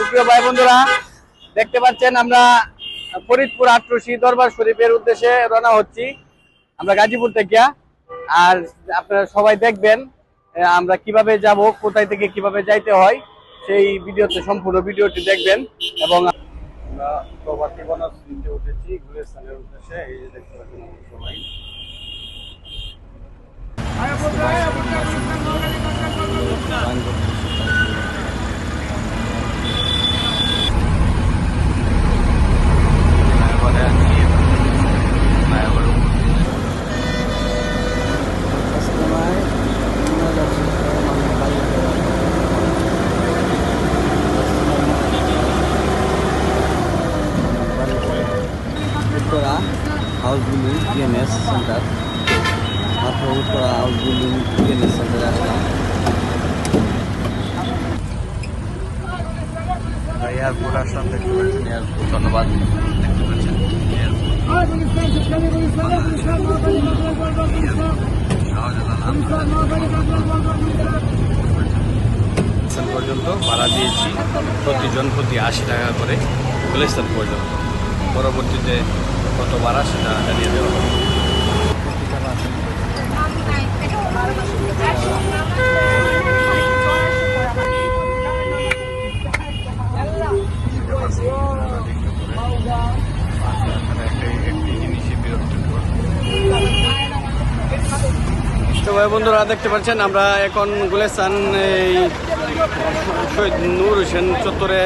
সুপ্রিয় ভাই বন্ধুরা দেখতে পাচ্ছেন আমরা ফরিদপুর আটরশি দরবার শরীফের উদ্দেশ্যে রওনা হচ্ছি আমরা গাজীপুর থেকে আর আপনারা সবাই দেখবেন আমরা কীভাবে যাব কোথায় থেকে কীভাবে যাইতে হয় সেই ভিডিওতে সম্পূর্ণ ভিডিওটি দেখবেন এবং আমরা প্রবাসী বনজ নিতে উঠেছি গুলিস্তানের উদ্দেশ্যে এই যে দেখতে পাচ্ছেন সবাই Uttara house building PNS centre মাত্র উত্তরা হাউস বিল্ডিং পিএনএস সেন্টারে আসলাম পর্যন্ত ভাড়া দিয়েছি, প্রতিজন প্রতি আশি টাকা করে গুলিস্তান পর্যন্ত। পরবর্তীতে কত ভাড়া সেটা জানিয়ে দেওয়া হবে ভাই, বন্ধুরা, দেখতে পাচ্ছেন, আমরা এখন গুলেস্তান, এই শহীদ নূর হোসেন চত্বরে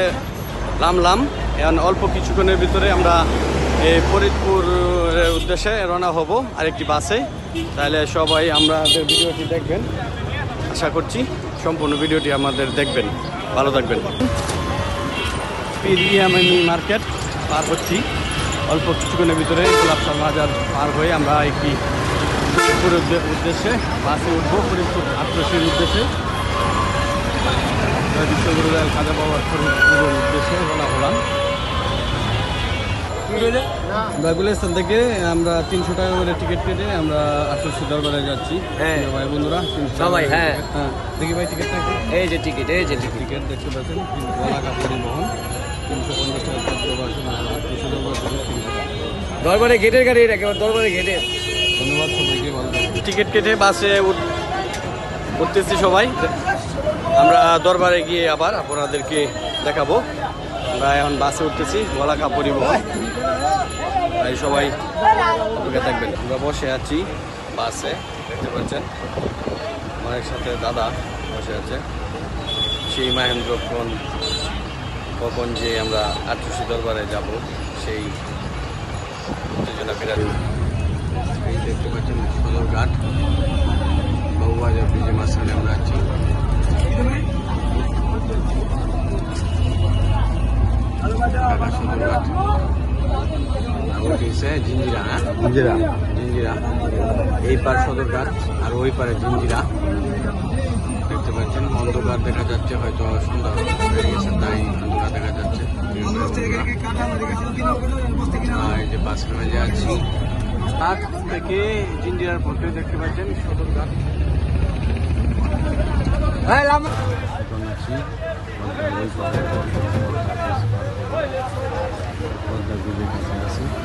নামলাম। এখন অল্প কিছুক্ষণের ভিতরে আমরা এই ফরিদপুরের উদ্দেশ্যে রওনা হব আরেকটি বাসে। তাহলে সবাই আমরা ভিডিওটি দেখবেন। আশা করছি সম্পূর্ণ ভিডিওটি আমাদের দেখবেন। ভালো থাকবেন। পিরিয়ামিনি মার্কেট পার হচ্ছি। অল্প কিছুক্ষণের ভিতরে গোলাপ বাজার পার হয়ে আমরা একটি ফরিদপুরের উদ্দেশ্যে বাসে উঠবো। ফরিদপুর আত্মসীর উদ্দেশ্যে। বিশ্বগুরুদয়াল খাজা বাবার ফরিদপুরের উদ্দেশ্যে রওনা হলাম। আমরা গুলিস্তান থেকে আমরা তিনশো টাকা করে টিকিট কেটে আমরা আটশো দরবারে যাচ্ছি। হ্যাঁ। ভাই বন্ধুরা সবাই, হ্যাঁ। হ্যাঁ। দেখি ভাই একটু। এই যে টিকিট এই যে টিকিট। টিকিট দেখতে পাচ্ছেন বলাকা পরিবহন। তিনশো পঞ্চাশ টাকা দরবার গেটের গাড়ি একেবারে দরবারে গেটের? ধন্যবাদ সবাইকে ভালো টিকিট কেটে বাসে উঠ- উঠতেছি সবাই। আমরা দরবারে গিয়ে আবার আপনাদেরকে দেখাবো। আমরা এখন বাসে উঠতেছি গলাকা পরিবহন তাই সবাই অপেক্ষা থাকবেন। আমরা বসে আছি বাসে, দেখতে পাচ্ছেন? আমার সাথে দাদা বসে আছে। সেই মহেন্দ্র কোন কখন যে আমরা আটরশি দরবারে যাব, সেই উত্তেজনা বিরাজ দেখতে পাচ্ছেন সদরঘাট বাবুবাজার ব্রিজের মাঝখানে আমরা আছি। জিঞ্জিরা হ্যাঁ? জিঞ্জিরা। জিঞ্জিরা এই পার সদরঘাট আর ওই পারে জিঞ্জিরা। দেখতে পাচ্ছেন অন্ধকার দেখা যাচ্ছে হয়তো সন্ধ্যা হয়ে গেছে তাই অন্ধকার দেখা যাচ্ছে। এই যে বাস যে আছি ঘাট থেকে জিঞ্জিরার পথে দেখতে পাচ্ছেন সদরঘাট এখন আছি। ওই পারে পদ্মা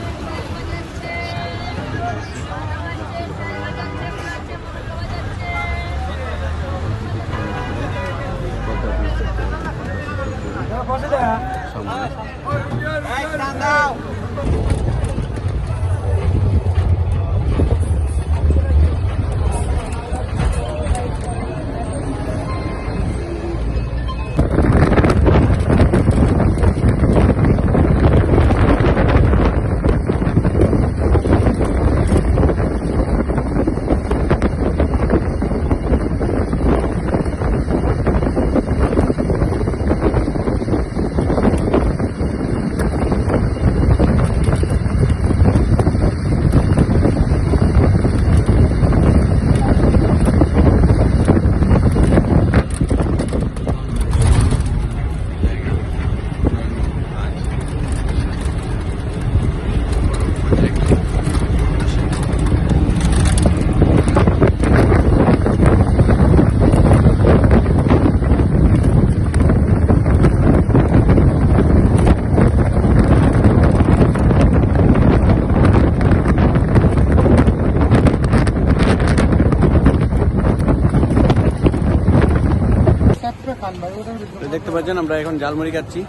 দেখতে পাচ্ছেন আমরা এখন ঝালমুড়ি খাচ্ছি।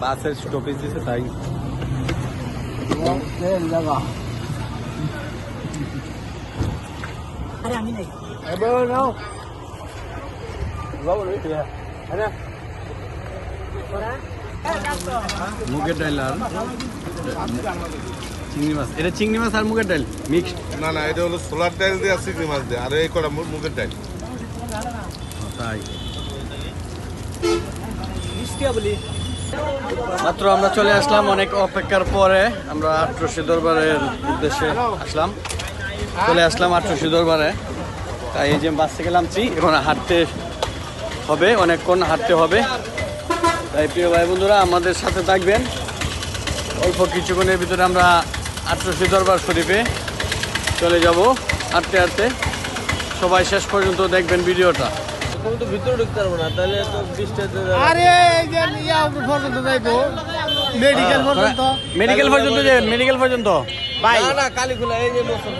বাসের স্টপেজ দিছে তাই। মুগের ডাল আর চিংড়ি মাছ। এটা চিংড়ি মাছ আর মুগের ডাল মিক্সড? না না এটা হলো সোলার ডাইল দিয়ে আর চিংড়ি মাছ দিয়ে আর এই কটা মুগের ডাইল তাই। মাত্র আমরা চলে আসলাম, অনেক অপেক্ষার পরে আমরা আট্রসি দরবারের উদ্দেশ্যে আসলাম। চলে আসলাম আট্রসি দরবারে। তাই এই যে বাস নামছি এখন হাঁটতে হবে, অনেকক্ষণ হাঁটতে হবে। তাই প্রিয় ভাই বন্ধুরা, আমাদের সাথে থাকবেন। অল্প কিছুক্ষণের ভিতরে আমরা আট্রসি দরবার শরীফে চলে যাব। হাঁটতে হাঁটতে সবাই শেষ পর্যন্ত দেখবেন ভিডিওটা। তো ভিতরে ঢুকতে পারব না তাহলে তো বৃষ্টি আরে ইয়া পর্যন্ত যাইবো মেডিকেল পর্যন্ত। মেডিকেল পর্যন্ত যে মেডিকেল পর্যন্ত। ভাই না না কালীখোলা এই যে বছর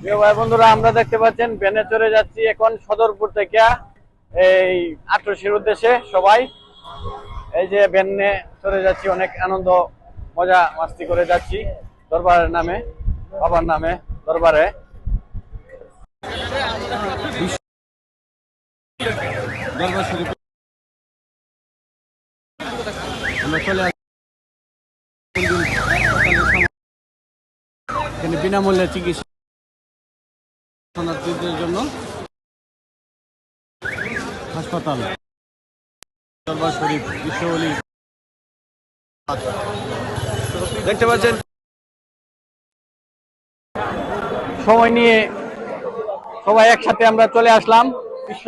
প্রিয় ভাই বন্ধুরা আমরা দেখতে পাচ্ছেন ভ্যানে চড়ে যাচ্ছি এখন সদরপুর থেকে এই আটরশির উদ্দেশ্যে সবাই। এই যে ভ্যানে চড়ে যাচ্ছি অনেক আনন্দ মজা মাস্তি করে যাচ্ছি দরবারের নামে বাবার নামে দরবারে। বিনামূল্যে চিকিৎসা জন্য হাসপাতাল। দরবার শরীফ বিশ্বলি দেখতে পাচ্ছেন? সময় নিয়ে সবাই একসাথে আমরা চলে আসলাম। বিশ্ব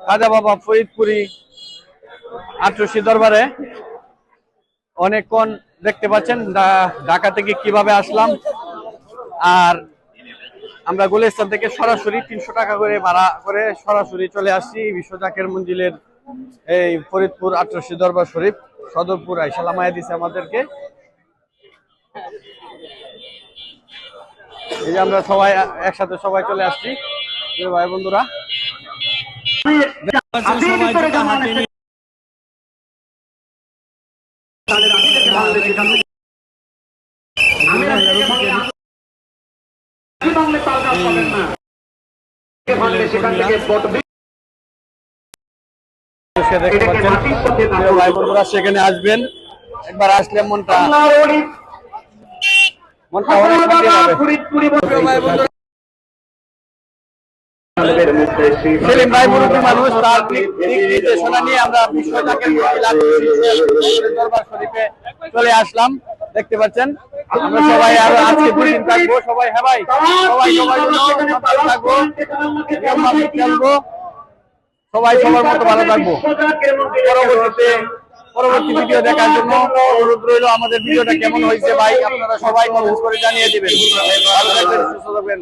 খাজা বাবা ফরিদপুরি আটরশি দরবারে। অনেকক্ষণ দেখতে পাচ্ছেন ঢাকা থেকে কীভাবে আসলাম। আর আমরা গুলিস্তান থেকে সরাসরি তিনশো টাকা করে ভাড়া করে সরাসরি চলে আসছি বিশ্ব জাকের মঞ্জিলের এই ফরিদপুর আটরশি দরবার শরীফ, সদরপুর আইসালামায় দিছে আমাদেরকে। এই যে আমরা সবাই একসাথে সবাই চলে আসছি। ভাই বন্ধুরা। সেখানে আসবেন। একবার আসলে মনটা মনটা অনেক শান্তি পাবে। প্রিয় ভাই বন্ধুরা, সেলিম ভাই মুরব্বী মানুষ তার নির্দেশনা নিয়ে আমরা বিশ্বজাকের দরবার শরীফে চলে আসলাম। দেখতে পাচ্ছেন? আমরা সবাই আরও আজকে দুদিন থাকব। সবাই হ্যাঁ ভাই? সবাই থাকব। চলবো। সবাই সবার মতো ভালো থাকব। পরবর্তীতে পরবর্তী ভিডিও দেখার জন্য অনুরোধ রইল। আমাদের ভিডিওটা কেমন হয়েছে ভাই? আপনারা সবাই কমেন্ট করে জানিয়ে দিবেন। ভালো থাকবেন সুস্থ থাকবেন।